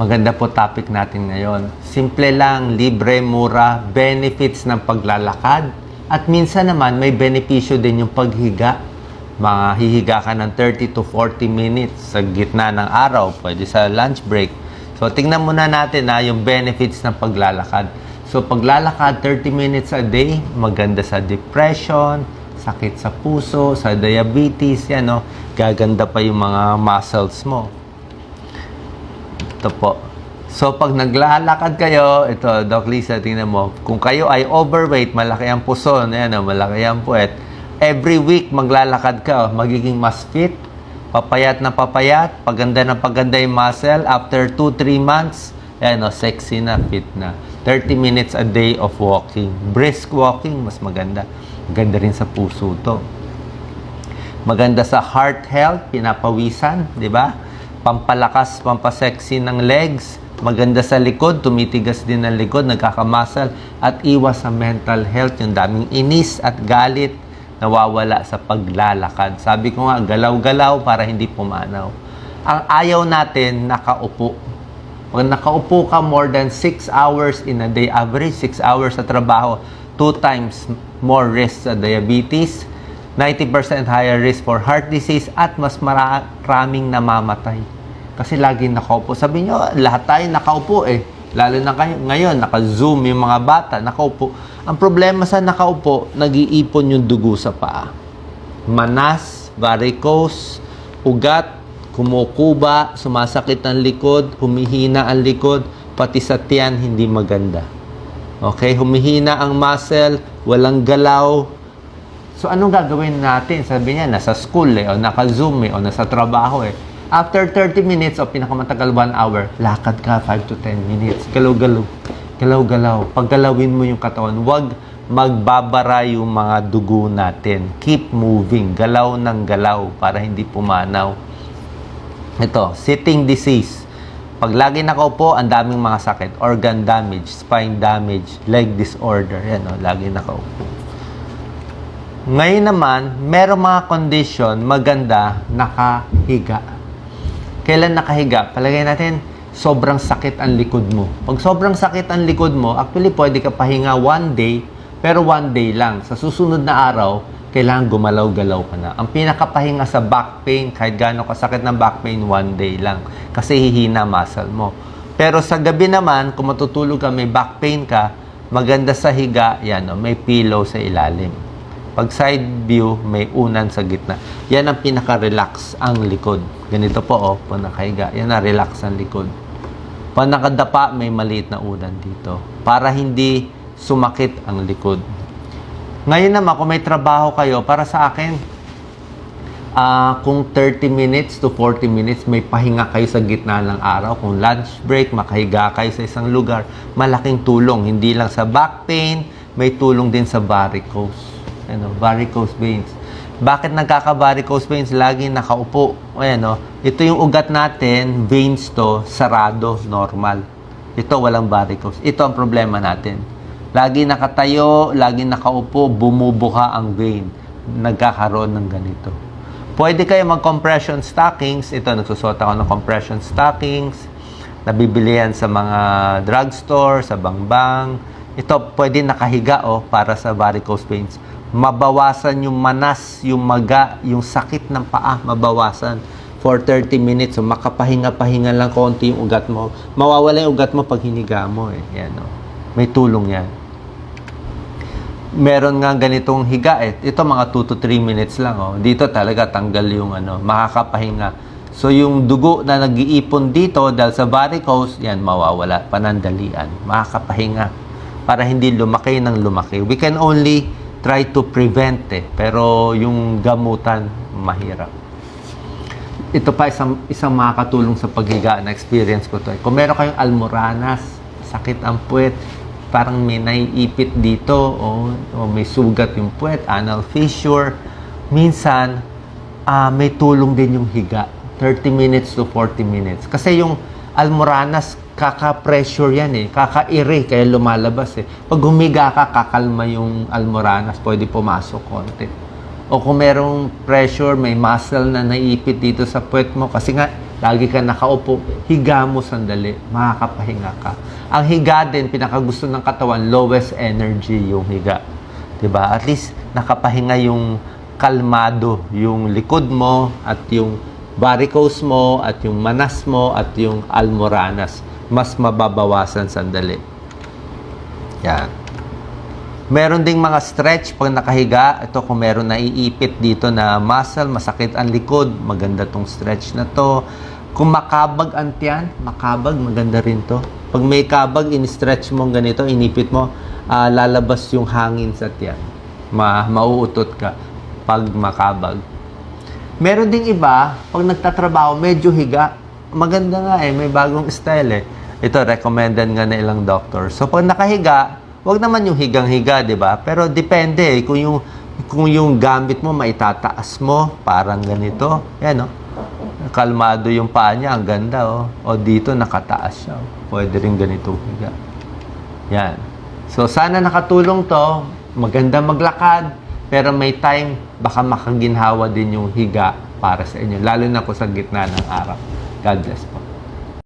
Maganda po topic natin ngayon. Simple lang, libre, mura, benefits ng paglalakad. At minsan naman, may benepisyo din yung paghiga. Mga hihiga ka ng 30 to 40 minutes sa gitna ng araw, pwede sa lunch break. So, tingnan muna natin na yung benefits ng paglalakad. So, paglalakad 30 minutes a day, maganda sa depression, sakit sa puso, sa diabetes, yan, no? Gaganda pa yung mga muscles mo. Ito po. So, pag naglalakad kayo, ito, Doc Lisa, tingnan mo, kung kayo ay overweight, malaki ang puson, ayan, oh, malaki ang puwet, every week maglalakad ka, oh, magiging mas fit, papayat na papayat, paganda na paganda yung muscle, after 2-3 months, ayan, oh, sexy na, fit na. 30 minutes a day of walking. Brisk walking, mas maganda. Maganda rin sa puso to. Maganda sa heart health, pinapawisan, di ba? Pampalakas, pampasexy ng legs. Maganda sa likod, tumitigas din ang likod, nagkakamasal. At iwas sa mental health, yung daming inis at galit nawawala sa paglalakad. Sabi ko nga, galaw-galaw para hindi pumanaw. Ang ayaw natin, nakaupo. Pag nakaupo ka more than 6 hours in a day, average 6 hours sa trabaho, 2 times more risk sa diabetes, 90% higher risk for heart disease, at mas maraming namamatay. Kasi lagi nakaupo. Sabi nyo, lahat tayo nakaupo eh. Lalo na kayo, ngayon, naka-zoom yung mga bata, nakaupo. Ang problema sa nakaupo, nag-iipon yung dugo sa paa. Manas, varicose, ugat, kumukuba, sumasakit ang likod, humihina ang likod, pati sa tiyan, hindi maganda. Okay, humihina ang muscle, walang galaw. So, anong gagawin natin? Sabi niya, nasa school eh, o naka-zoom eh, o nasa trabaho eh. After 30 minutes o pinakamatagal 1 hour, lakad ka 5 to 10 minutes. Galaw-galaw. Galaw-galaw. Paggalawin mo yung katawan, wag magbabara yung mga dugo natin. Keep moving. Galaw ng galaw para hindi pumanaw. Ito, sitting disease. Pag lagi nakaupo, ang daming mga sakit. Organ damage, spine damage, leg disorder. Yan o, lagi nakaupo. Ngayon naman, meron mga condition maganda nakahiga. Kailan nakahiga? Palagay natin, sobrang sakit ang likod mo. Pag sobrang sakit ang likod mo, actually pwede ka pahinga one day, pero one day lang. Sa susunod na araw, kailangan gumalaw-galaw ka na. Ang pinakapahinga sa back pain, kahit gaano kasakit ng back pain, one day lang. Kasi hihina muscle mo. Pero sa gabi naman, kung matutulog ka, may back pain ka, maganda sa higa, yan, oh, may pillow sa ilalim. Pag side view, may unan sa gitna. Yan ang pinaka-relax ang likod. Ganito po, oh, pag nakahiga. Yan na, relax ang likod. Pag nakadapa, may maliit na unan dito. Para hindi sumakit ang likod. Ngayon naman, kung may trabaho kayo, para sa akin, ah, kung 30 minutes to 40 minutes, may pahinga kayo sa gitna ng araw. Kung lunch break, makahiga kayo sa isang lugar, malaking tulong. Hindi lang sa back pain, may tulong din sa varicose. Ano, varicose veins. Bakit nagkaka-varicose veins? Lagi nakaupo. Ayan, no? Ito yung ugat natin, veins to, sarado, normal. Ito, walang varicose. Ito ang problema natin. Lagi nakatayo, lagi nakaupo, bumubuka ang vein. Nagkakaroon ng ganito. Pwede kayo mag-compression stockings. Ito, nagsusot ako ng compression stockings. Nabibili yan sa mga drugstore, sa bangbang. Ito, pwede nakahiga oh, para sa varicose veins. Mabawasan yung manas, yung maga, yung sakit ng paa, mabawasan for 30 minutes. So, makapahinga-pahinga lang konti yung ugat mo. Mawawala yung ugat mo pag hiniga mo. Eh. Yan, oh. May tulong yan meron nga ganitong higa eh. Ito mga 2 to 3 minutes lang oh. Dito talaga tanggal yung ano, makakapahinga. So yung dugo na nag-iipon dito dahil sa varicose, yan mawawala, panandalian, makakapahinga para hindi lumaki ng lumaki. We can only try to prevent eh, pero yung gamutan mahirap. Ito pa isang isang makakatulong sa paghiga na experience ko to. eh. Kung meron kayong almoranas, sakit ang puwet, parang may naiipit dito o, o may sugat yung puwet, anal fissure. Minsan, ah, may tulong din yung higa. 30 minutes to 40 minutes. Kasi yung almoranas, kaka-pressure yan eh. Kaka-ire, kaya lumalabas eh. Pag humiga ka, kakalma yung almoranas, pwede pumasok konti. O kung merong pressure, may muscle na naipit dito sa puwet mo. Kasi nga, lagi ka nakaupo, higa mo sandali, makakapahinga ka. Ang higa din, pinakagusto ng katawan, lowest energy yung higa. ba? At least nakapahinga yung kalmado yung likod mo at yung varicose mo at yung manas mo at yung almoranas. Mas mababawasan sandali. Yan. Meron ding mga stretch pag nakahiga. Ito kung meron naiipit dito na muscle, masakit ang likod, maganda tong stretch na to. Kung makabag ang tiyan, makabag, maganda rin to. Pag may kabag, in-stretch mo ganito, inipit mo, ah, lalabas yung hangin sa tiyan. Ma mauutot ka pag makabag. Meron ding iba, pag nagtatrabaho, medyo higa. Maganda nga eh, may bagong style eh. Ito, recommended nga na ilang doctor. So, pag nakahiga, wag naman yung higang-higa, di ba? Pero depende eh, kung yung, kung yung gamit mo, maitataas mo, parang ganito. Yan, no? Kalmado yung paa niya, ang ganda, oh. O dito, nakataas siya. Pwede rin ganito higa. Yan. So, sana nakatulong to. Maganda maglakad. Pero may time, baka makaginhawa din yung higa para sa inyo. Lalo na kung sa gitna ng araw. God bless po.